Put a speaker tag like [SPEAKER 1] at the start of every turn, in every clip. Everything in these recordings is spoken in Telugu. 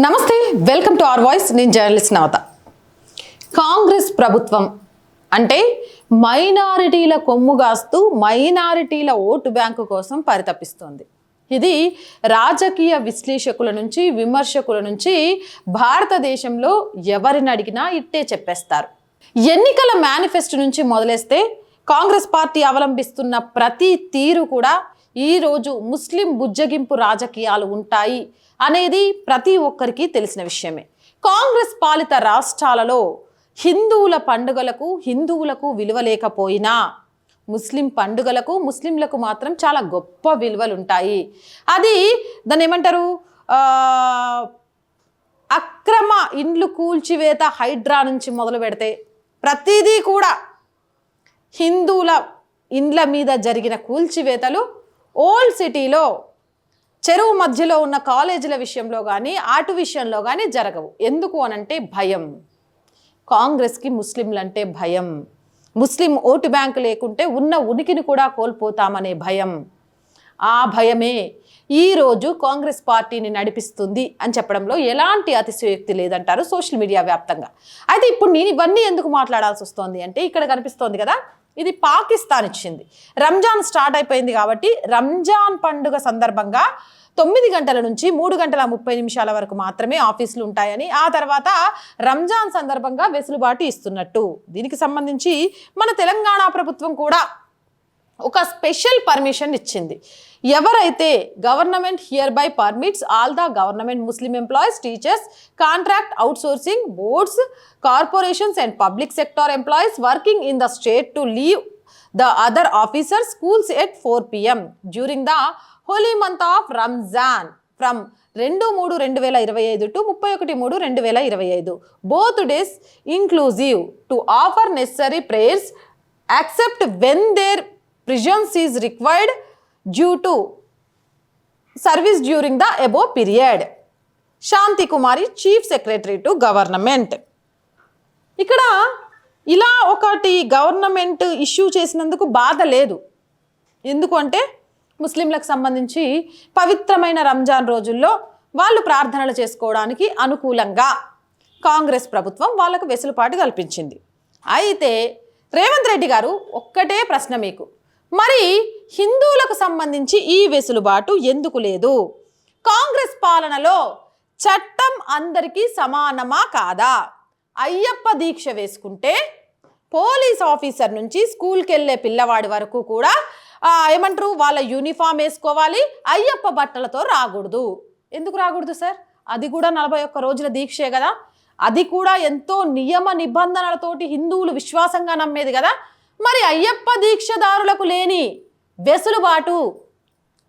[SPEAKER 1] నమస్తే వెల్కమ్ టు అవర్ వాయిస్. నేను జర్నలిస్ట్ నవత. కాంగ్రెస్ ప్రభుత్వం అంటే మైనారిటీల కొమ్ము కాస్తూ మైనారిటీల ఓటు బ్యాంకు కోసం పరితపిస్తోంది. ఇది రాజకీయ విశ్లేషకుల నుంచి విమర్శకుల నుంచి భారతదేశంలో ఎవరిని అడిగినా ఇట్టే చెప్పేస్తారు. ఎన్నికల మేనిఫెస్టో నుంచి మొదలేస్తే కాంగ్రెస్ పార్టీ అవలంబిస్తున్న ప్రతి తీరు కూడా ఈరోజు ముస్లిం బుజ్జగింపు రాజకీయాలు ఉంటాయి అనేది ప్రతి ఒక్కరికి తెలిసిన విషయమే. కాంగ్రెస్ పాలిత రాష్ట్రాలలో హిందువుల పండుగలకు హిందువులకు విలువ లేకపోయినా ముస్లిం పండుగలకు ముస్లింలకు మాత్రం చాలా గొప్ప విలువలు ఉంటాయి అది దాన్ని ఏమంటారు? అక్రమ ఇండ్లు కూల్చివేత హైడ్రా నుంచి మొదలు పెడితే ప్రతిదీ కూడా హిందువుల ఇండ్ల మీద జరిగిన కూల్చివేతలు ఓల్డ్ సిటీలో చెరువు మధ్యలో ఉన్న కాలేజీల విషయంలో కానీ ఆటు విషయంలో కానీ జరగవు. ఎందుకు అనంటే భయం. కాంగ్రెస్కి ముస్లింలంటే భయం. ముస్లిం ఓటు బ్యాంకు లేకుంటే ఉన్న ఉనికిని కూడా కోల్పోతామనే భయం. ఆ భయమే ఈరోజు కాంగ్రెస్ పార్టీని నడిపిస్తుంది అని చెప్పడంలో ఎలాంటి అతిశయోక్తి లేదంటారు సోషల్ మీడియా వ్యాప్తంగా. అయితే ఇప్పుడు నేను ఇవన్నీ ఎందుకు మాట్లాడాల్సి వస్తోంది అంటే ఇక్కడ కనిపిస్తోంది కదా ఇది పాకిస్తాన్ ఇచ్చింది. రంజాన్ స్టార్ట్ అయిపోయింది కాబట్టి రంజాన్ పండుగ సందర్భంగా తొమ్మిది గంటల నుంచి మూడు గంటల ముప్పై నిమిషాల వరకు మాత్రమే ఆఫీసులు ఉంటాయని ఆ తర్వాత రంజాన్ సందర్భంగా వెసులుబాటు ఇస్తున్నట్టు. దీనికి సంబంధించి మన తెలంగాణ ప్రభుత్వం కూడా ఒక స్పెషల్ పర్మిషన్ ఇచ్చింది. ఎవరైతే government hereby permits all the government Muslim employees teachers contract outsourcing boards corporations and public sector employees working in the state to leave the other officers schools at four PM during the holy month of Ramzan from రెండు మూడు రెండు వేల ఇరవై ఐదు టు ముప్పై ఒకటి మూడు రెండు వేల ఇరవై ఐదు. Both days inclusive to offer necessary prayers accept when their presence is required due to service during the above period Shanti Kumari chief secretary to government ఇక్కడ ఇలా ఒకటి గవర్నమెంట్ ఇష్యూ చేసినందుకు బాధ లేదు. ఎందుకంటే ముస్లింలకు సంబంధించి పవిత్రమైన రంజాన్ రోజుల్లో వాళ్ళు ప్రార్థనలు చేసుకోవడానికి అనుకూలంగా కాంగ్రెస్ ప్రభుత్వం వాళ్ళకు వెసులుబాటు కల్పించింది. అయితే రేవంత్ రెడ్డి గారు ఒక్కటే ప్రశ్న మీకు. మరి హిందువులకు సంబంధించి ఈ వెసులుబాటు ఎందుకు లేదు? కాంగ్రెస్ పాలనలో చట్టం అందరికీ సమానమా కాదా? అయ్యప్ప దీక్ష వేసుకుంటే పోలీస్ ఆఫీసర్ నుంచి స్కూల్కి వెళ్ళే పిల్లవాడి వరకు కూడా ఏమంటారు? వాళ్ళ యూనిఫామ్ వేసుకోవాలి. అయ్యప్ప బట్టలతో రాకూడదు. ఎందుకు రాకూడదు సార్? అది కూడా నలభై ఒక్క రోజుల దీక్షే కదా. అది కూడా ఎంతో నియమ నిబంధనలతోటి హిందువులు విశ్వాసంగా నమ్మేది కదా. మరి అయ్యప్ప దీక్షదారులకు లేని వెసులుబాటు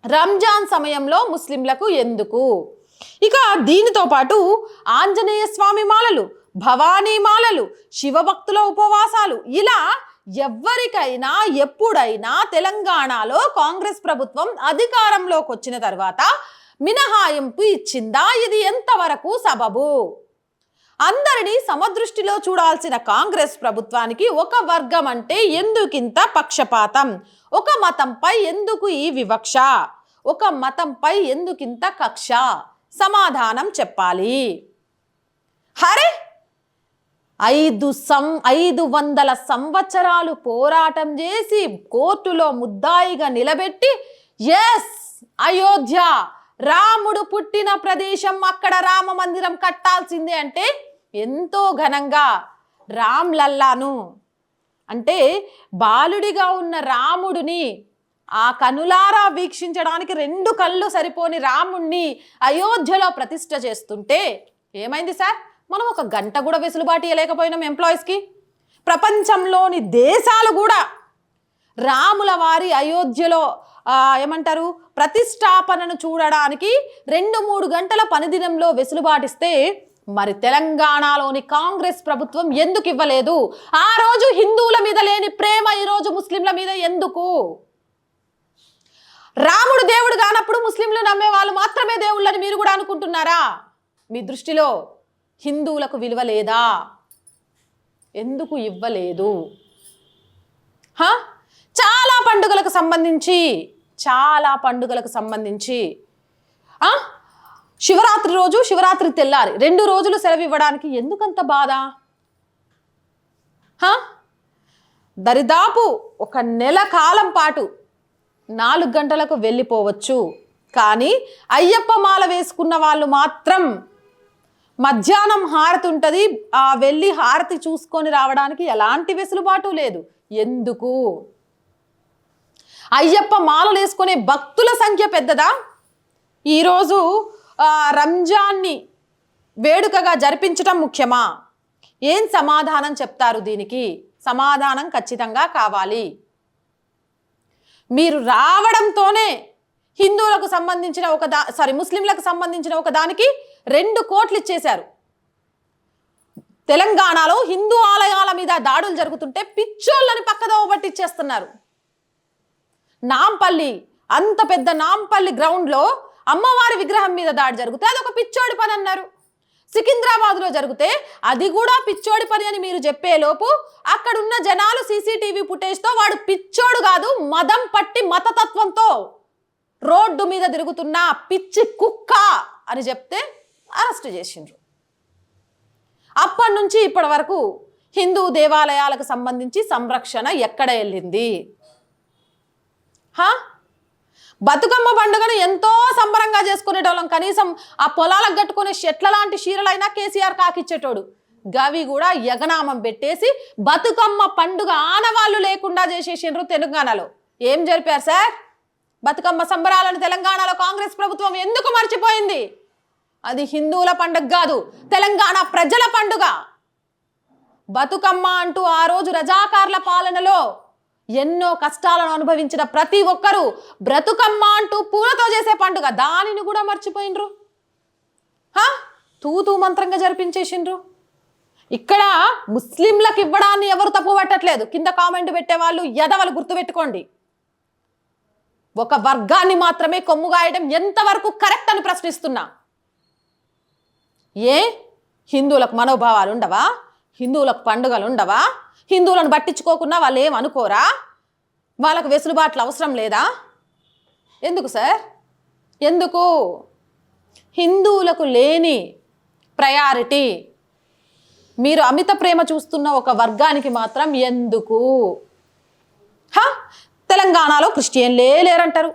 [SPEAKER 1] రంజాన్ సమయంలో ముస్లింలకు ఎందుకు? ఇక దీనితో పాటు ఆంజనేయ స్వామి మాలలు భవానీ మాలలు శివభక్తుల ఉపవాసాలు ఇలా ఎవ్వరికైనా ఎప్పుడైనా తెలంగాణలో కాంగ్రెస్ ప్రభుత్వం అధికారంలోకి వచ్చిన తర్వాత మినహాయింపు ఇచ్చిందా? ఇది ఎంతవరకు సబబు? అందరినీ సమదృష్టిలో చూడాల్సిన కాంగ్రెస్ ప్రభుత్వానికి ఒక వర్గం అంటే ఎందుకింత పక్షపాతం? ఒక మతంపై ఎందుకు ఈ వివక్ష? ఒక మతంపై ఎందుకింత కక్ష? సమాధానం చెప్పాలి. హరే ఐదు సం ఐదు వందల సంవత్సరాలు పోరాటం చేసి కోర్టులో ముద్దాయిగా నిలబెట్టి ఎస్ అయోధ్య రాముడు పుట్టిన ప్రదేశం అక్కడ రామ మందిరం కట్టాల్సిందే అంటే ఎంతో ఘనంగా రామ్ లల్లాను అంటే బాలుడిగా ఉన్న రాముడిని ఆ కనులారా వీక్షించడానికి రెండు కళ్ళు సరిపోని రాముణ్ణి అయోధ్యలో ప్రతిష్ఠ చేస్తుంటే ఏమైంది సార్? మనం ఒక గంట కూడా వెసులుబాటు ఇవ్వలేకపోయినాం ఎంప్లాయీస్కి ప్రపంచంలోని దేశాలు కూడా రాముల వారి అయోధ్యలో ఏమంటారు ప్రతిష్టాపనను చూడడానికి రెండు మూడు గంటల పనిదినంలో వెసులుబాటిస్తే మరి తెలంగాణలోని కాంగ్రెస్ ప్రభుత్వం ఎందుకు ఇవ్వలేదు? ఆ రోజు హిందువుల మీద లేని ప్రేమ ఈరోజు ముస్లింల మీద ఎందుకు? రాముడు దేవుడు కానప్పుడు ముస్లింలు నమ్మే వాళ్ళు మాత్రమే దేవుళ్ళని మీరు కూడా అనుకుంటున్నారా? మీ దృష్టిలో హిందువులకు విలువ లేదా? ఎందుకు ఇవ్వలేదు? చాలా పండుగలకు సంబంధించి చాలా పండుగలకు సంబంధించి శివరాత్రి రోజు శివరాత్రి తెల్లారి రెండు రోజులు సెలవు ఇవ్వడానికి ఎందుకంత బాధ? దరిదాపు ఒక నెల కాలం పాటు నాలుగు గంటలకు వెళ్ళిపోవచ్చు. కానీ అయ్యప్ప మాల వేసుకున్న వాళ్ళు మాత్రం మధ్యాహ్నం హారతి ఉంటుంది ఆ వెళ్ళి హారతి చూసుకొని రావడానికి ఎలాంటి వెసులుబాటు లేదు. ఎందుకు? అయ్యప్ప మాలలు వేసుకునే భక్తుల సంఖ్య పెద్దదా? ఈరోజు రంజాన్ని వేడుకగా జరిపించటం ముఖ్యమా? ఏం సమాధానం చెప్తారు దీనికి? సమాధానం ఖచ్చితంగా కావాలి. మీరు రావడంతోనే హిందువులకు సంబంధించిన ఒక దా సారీ ముస్లింలకు సంబంధించిన ఒక దానికి రెండు కోట్లు ఇచ్చేశారు. తెలంగాణలో హిందూ ఆలయాల మీద దాడులు జరుగుతుంటే పిచ్చోళ్ళని పక్కదోవ పట్టించేస్తున్నారు నాంపల్లి అంత పెద్ద నాంపల్లి గ్రౌండ్లో అమ్మవారి విగ్రహం మీద దాడి జరిగితే అదొక పిచ్చోడి పని అన్నారు. సికింద్రాబాద్లో జరిగితే అది కూడా పిచ్చోడి పని అని మీరు చెప్పేలోపు అక్కడున్న జనాలు సీసీటీవీ ఫుటేజ్తో వాడు పిచ్చోడు కాదు మదం పట్టి మతతత్వంతో రోడ్డు మీద తిరుగుతున్న పిచ్చి కుక్క అని చెప్తే అరెస్ట్ చేసిండ్రు. అప్పటి నుంచి ఇప్పటి వరకు హిందూ దేవాలయాలకు సంబంధించి సంరక్షణ ఎక్కడ వెళ్ళింది? హా? బతుకమ్మ పండుగను ఎంతో సంబరంగా చేసుకునేటోళ్ళం. కనీసం ఆ పొలాలకు కట్టుకునే షెట్ల లాంటి చీరలైనా కేసీఆర్ కాకిచ్చేటోడు. గవి కూడా యగనామం పెట్టేసి బతుకమ్మ పండుగ ఆనవాళ్ళు లేకుండా చేసేసిండ్రు తెలంగాణలో. ఏం జరిపారు సార్? బతుకమ్మ సంబరాలను తెలంగాణలో కాంగ్రెస్ ప్రభుత్వం ఎందుకు మర్చిపోయింది? అది హిందువుల పండుగ కాదు తెలంగాణ ప్రజల పండుగ. బతుకమ్మ అంటూ ఆ రోజు రజాకార్ల పాలనలో ఎన్నో కష్టాలను అనుభవించిన ప్రతి ఒక్కరూ బ్రతుకమ్మ అంటూ పూలతో చేసే పండుగ. దానిని కూడా మర్చిపోయినరు హా? తూతూ మంత్రంగా జరిపించేసిండ్రు. ఇక్కడ ముస్లింలకు ఇవ్వడాన్ని ఎవరు తప్పు పట్టట్లేదు. కింద కామెంట్ పెట్టే వాళ్ళు ఎదవలు గుర్తుపెట్టుకోండి. ఒక వర్గాన్ని మాత్రమే కొమ్ముగాయడం ఎంతవరకు కరెక్ట్ అని ప్రశ్నిస్తున్నా. ఏ? హిందువులకు మనోభావాలు ఉండవా? హిందువులకు పండుగలు ఉండవా? హిందువులను పట్టించుకోకుండా వాళ్ళు ఏమనుకోరా వాళ్ళకు వెసులుబాట్లు అవసరం లేదా? ఎందుకు సార్? ఎందుకు? హిందువులకు లేని ప్రయారిటీ. మీరు అమిత ప్రేమ చూస్తున్న ఒక వర్గానికి మాత్రం ఎందుకు? హా? తెలంగాణలో క్రిస్టియన్లే లేరంటారు.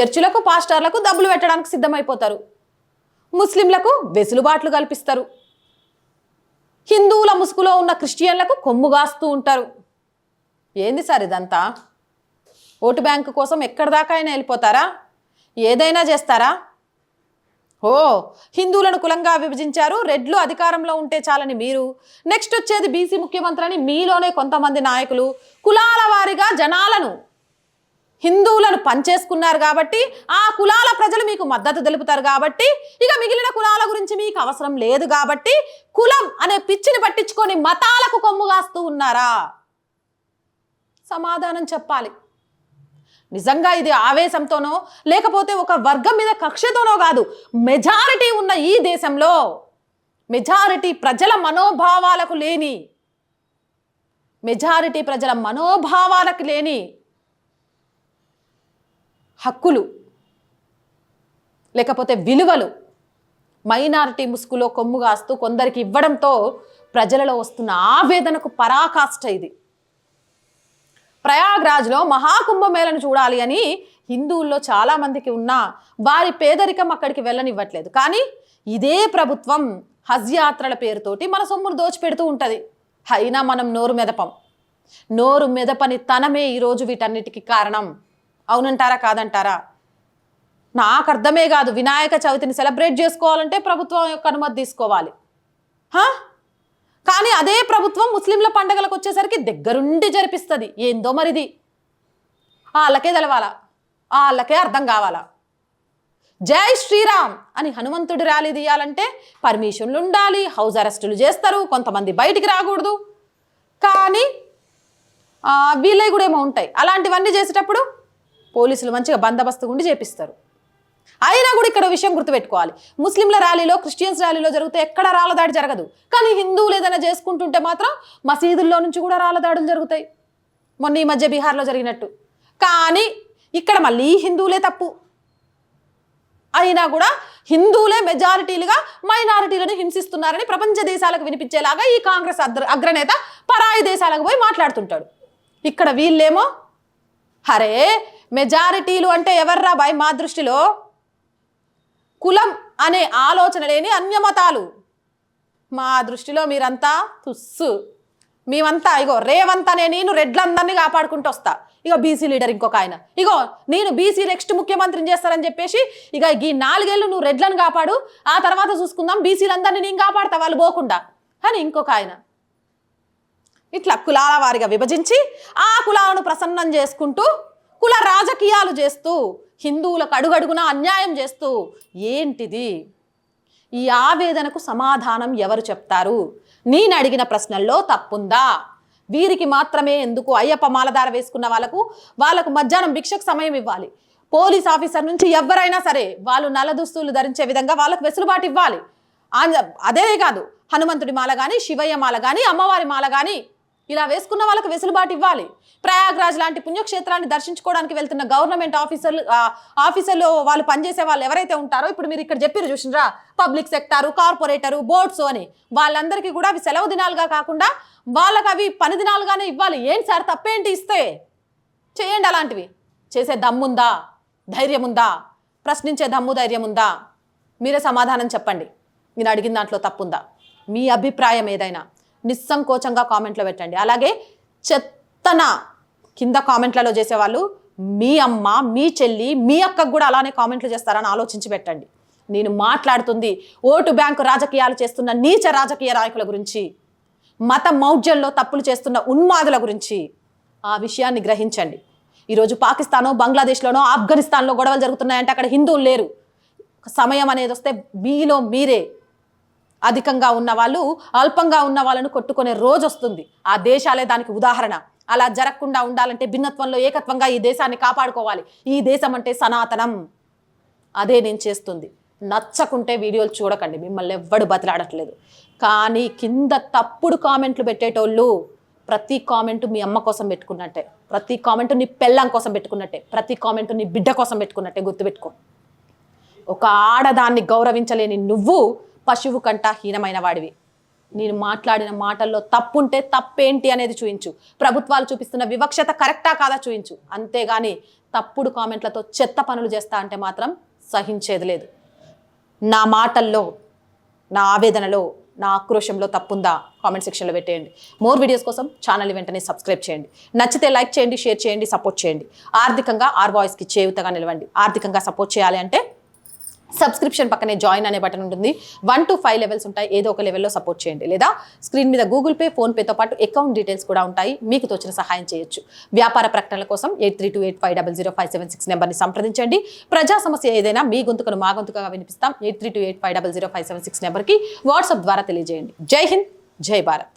[SPEAKER 1] చర్చిలకు పాస్టర్లకు డబ్బులు పెట్టడానికి సిద్ధమైపోతారు. ముస్లింలకు వెసులుబాట్లు కల్పిస్తారు. హిందువుల ముసుగులో ఉన్న క్రిస్టియన్లకు కొమ్ముగాస్తూ ఉంటారు. ఏంది సార్ ఇదంతా? ఓటు బ్యాంకు కోసం ఎక్కడి దాకా అయినా వెళ్ళిపోతారా? ఏదైనా చేస్తారా? ఓ హిందువులను కులంగా విభజించారు. రెడ్లు అధికారంలో ఉంటే చాలని మీరు. నెక్స్ట్ వచ్చేది బీసీ ముఖ్యమంత్రి అని మీలోనే కొంతమంది నాయకులు. కులాల వారిగా జనాలను హిందువులను పంచేసుకున్నారు కాబట్టి ఆ కులాల ప్రజలు మీకు మద్దతు తెలుపుతారు కాబట్టి ఇక మిగిలిన కులాల గురించి మీకు అవసరం లేదు కాబట్టి కులం అనే పిచ్చిని పట్టించుకొని మతాలకు కొమ్ము కాస్తూ ఉన్నారా? సమాధానం చెప్పాలి. నిజంగా ఇది ఆవేశంతోనో లేకపోతే ఒక వర్గం మీద కక్షతోనో కాదు మెజారిటీ ఉన్న ఈ దేశంలో మెజారిటీ ప్రజల మనోభావాలకు లేని మెజారిటీ ప్రజల మనోభావాలకు లేని హక్కులు లేకపోతే విలువలు మైనారిటీ ముసుగులో కొమ్ము కాస్తూ కొందరికి ఇవ్వడంతో ప్రజలలో వస్తున్న ఆవేదనకు పరాకాష్ట ఇది. ప్రయాగ్రాజ్లో మహాకుంభమేళను చూడాలి అని హిందువుల్లో చాలామందికి ఉన్నా వారి పేదరికం అక్కడికి వెళ్ళనివ్వట్లేదు. కానీ ఇదే ప్రభుత్వం హజ్ యాత్రల పేరుతోటి మన సొమ్మును దోచిపెడుతూ ఉంటుంది. అయినా మనం నోరు మెదపం. నోరు మెదపని తనమే ఈరోజు వీటన్నిటికీ కారణం. అవునంటారా కాదంటారా? నాకు అర్థమే కాదు. వినాయక చవితిని సెలబ్రేట్ చేసుకోవాలంటే ప్రభుత్వం యొక్క అనుమతి తీసుకోవాలి. కానీ అదే ప్రభుత్వం ముస్లింల పండగలకు వచ్చేసరికి దగ్గరుండి జరిపిస్తుంది. ఏందో మరిది? వాళ్ళకే తెలవాలా? వాళ్ళకే అర్థం కావాలా? జై శ్రీరామ్ అని హనుమంతుడి ర్యాలీ తీయాలంటే పర్మిషన్లు ఉండాలి హౌస్ అరెస్టులు చేస్తారు. కొంతమంది బయటికి రాకూడదు. కానీ వీళ్ళే కూడా ఏమో ఉంటాయి. అలాంటివన్నీ చేసేటప్పుడు పోలీసులు మంచిగా బందోబస్తు ఉండి చేపిస్తారు. అయినా కూడా ఇక్కడ విషయం గుర్తుపెట్టుకోవాలి. ముస్లింల ర్యాలీలో క్రిస్టియన్స్ ర్యాలీలో జరిగితే ఎక్కడ రాళ్ళదాడి జరగదు. కానీ హిందువులు ఏదైనా చేసుకుంటుంటే మాత్రం మసీదుల్లో నుంచి కూడా రాళ్ళదాడులు జరుగుతాయి. మొన్న ఈ మధ్య బీహార్లో జరిగినట్టు. కానీ ఇక్కడ మళ్ళీ హిందువులే తప్పు. అయినా కూడా హిందువులే మెజారిటీలుగా మైనారిటీలను హింసిస్తున్నారని ప్రపంచ దేశాలకు వినిపించేలాగా ఈ కాంగ్రెస్ అగ్ర అగ్రనేత పరాయి దేశాలకు పోయి మాట్లాడుతుంటాడు. ఇక్కడ వీళ్ళేమో అరే మెజారిటీలు అంటే ఎవర్రా బాయ్ మా దృష్టిలో? కులం అనే ఆలోచన లేని అన్యమతాలు. మా దృష్టిలో మీరంతా తుస్సు. మేమంతా ఇగో రేవంతా నేను రెడ్లందరినీ కాపాడుకుంటూ వస్తా. ఇగో బీసీ లీడర్ ఇంకొక ఆయన. ఇగో నేను బీసీ నెక్స్ట్ ముఖ్యమంత్రిని చేస్తానని చెప్పేసి ఇక ఈ నాలుగేళ్ళు నువ్వు రెడ్లను కాపాడు ఆ తర్వాత చూసుకుందాం బీసీలందరినీ నేను కాపాడతా వాళ్ళు పోకుండా. అని ఇంకొక ఆయన. ఇట్లా కులాల వారిగా విభజించి ఆ కులాలను ప్రసన్నం చేసుకుంటూ కుల రాజకీయాలు చేస్తూ హిందువులకు అడుగడుగున అన్యాయం చేస్తూ ఏంటిది? ఈ ఆవేదనకు సమాధానం ఎవరు చెప్తారు? నేను అడిగిన ప్రశ్నల్లో తప్పుందా? వీరికి మాత్రమే ఎందుకు అయ్యప్ప మాలధార వేసుకున్న వాళ్ళకు వాళ్ళకు మధ్యాహ్నం భిక్షకు సమయం ఇవ్వాలి. పోలీస్ ఆఫీసర్ నుంచి ఎవరైనా సరే వాళ్ళు నల్ల దుస్తులు ధరించే విధంగా వాళ్ళకు వెసులుబాటు ఇవ్వాలి. అదే కాదు హనుమంతుడి మాల కానీ శివయ్య మాల కానీ అమ్మవారి మాల కానీ ఇలా వేసుకున్న వాళ్ళకి వెసులుబాటు ఇవ్వాలి. ప్రయాగ్రాజ్ లాంటి పుణ్యక్షేత్రాన్ని దర్శించుకోవడానికి వెళ్తున్న గవర్నమెంట్ ఆఫీసర్లు ఆఫీసర్లు వాళ్ళు పనిచేసే వాళ్ళు ఎవరైతే ఉంటారో ఇప్పుడు మీరు ఇక్కడ చెప్పారు చూసినరా పబ్లిక్ సెక్టారు కార్పొరేటరు బోర్డ్స్ అని. వాళ్ళందరికీ కూడా అవి సెలవు దినాలుగా కాకుండా వాళ్ళకి అవి పని దినాలుగానే ఇవ్వాలి. ఏంటి సార్ తప్పేంటి ఇస్తే? చేయండి అలాంటివి. చేసే దమ్ముందా? ధైర్యం ఉందా ప్రశ్నించే దమ్ము ధైర్యం ఉందా మీరే సమాధానం చెప్పండి. నేను అడిగిన దాంట్లో తప్పుందా? మీ అభిప్రాయం ఏదైనా? నిస్సంకోచంగా కామెంట్లో పెట్టండి. అలాగే చెత్తన కింద కామెంట్లలో చేసేవాళ్ళు మీ అమ్మ మీ చెల్లి మీ అక్కకు కూడా అలానే కామెంట్లు చేస్తారని ఆలోచించి పెట్టండి. నేను మాట్లాడుతుంది ఓటు బ్యాంకు రాజకీయాలు చేస్తున్న నీచ రాజకీయ నాయకుల గురించి మత మౌఢ్యంలో తప్పులు చేస్తున్న ఉన్మాదుల గురించి ఆ విషయాన్ని గ్రహించండి. ఈరోజు పాకిస్తానో బంగ్లాదేశ్లోనో ఆఫ్ఘనిస్తాన్లో గొడవలు జరుగుతున్నాయంటే అక్కడ హిందువులు లేరు. సమయం అనేది వస్తే మీలో మీరే అధికంగా ఉన్న వాళ్ళు అల్పంగా ఉన్న వాళ్ళను కొట్టుకునే రోజు వస్తుంది. ఆ దేశాలే దానికి ఉదాహరణ. అలా జరగకుండా ఉండాలంటే భిన్నత్వంలో ఏకత్వంగా ఈ దేశాన్ని కాపాడుకోవాలి. ఈ దేశం అంటే సనాతనం. అదే నేను చేస్తుంది. నచ్చకుంటే వీడియోలు చూడకండి. మిమ్మల్ని ఎవ్వడు బతిలాడట్లేదు. కానీ కింద తప్పుడు కామెంట్లు పెట్టేటోళ్ళు ప్రతి కామెంట్ మీ అమ్మ కోసం పెట్టుకున్నట్టే. ప్రతి కామెంట్ నీ పెళ్ళం కోసం పెట్టుకున్నట్టే. ప్రతి కామెంట్ నీ బిడ్డ కోసం పెట్టుకున్నట్టే గుర్తుపెట్టుకో. ఒక ఆడదాన్ని గౌరవించలేని నువ్వు పశువు కంట హీనమైన వాడివి. నేను మాట్లాడిన మాటల్లో తప్పుంటే తప్పేంటి అనేది చూయించు. ప్రభుత్వాలు చూపిస్తున్న వివక్షత కరెక్టా కాదా చూయించు. అంతేగాని తప్పుడు కామెంట్లతో చెత్త పనులు చేస్తా అంటే మాత్రం సహించేది లేదు. నా మాటల్లో నా ఆవేదనలో నా ఆక్రోషంలో తప్పుందా? కామెంట్ సెక్షన్లో పెట్టేయండి. మోర్ వీడియోస్ కోసం ఛానల్ వెంటనే సబ్స్క్రైబ్ చేయండి. నచ్చితే లైక్ చేయండి షేర్ చేయండి సపోర్ట్ చేయండి. ఆర్థికంగా ఆర్ వాయిస్కి చేయుతగా నిలవండి. ఆర్థికంగా సపోర్ట్ చేయాలి అంటే సబ్స్క్రిప్షన్ పక్కనే జాయిన్ అనే బటన్ ఉంటుంది. వన్ టు ఫైవ్ లెవెల్స్ ఉంటాయి. ఏదో ఒక లెవెల్లో సపోర్ట్ చేయండి. లేదా స్క్రీన్ మీద గూగుల్ పే ఫోన్పేతో పాటు అకౌంట్ డీటెయిల్స్ కూడా ఉంటాయి. మీకు తోచిన సహాయం చేయొచ్చు. వ్యాపార ప్రకటనల కోసం eight three two eight five double zero five seven six నెంబర్ని సంప్రదించండి. ప్రజా సమస్య ఏదైనా మీ గొంతుకను మా గొంతుకగా వినిపిస్తాం. Eight three two eight five double zero five seven six నెంబర్కి వాట్సాప్ ద్వారా తెలియజేయండి. జై హింద్ జై భారత్.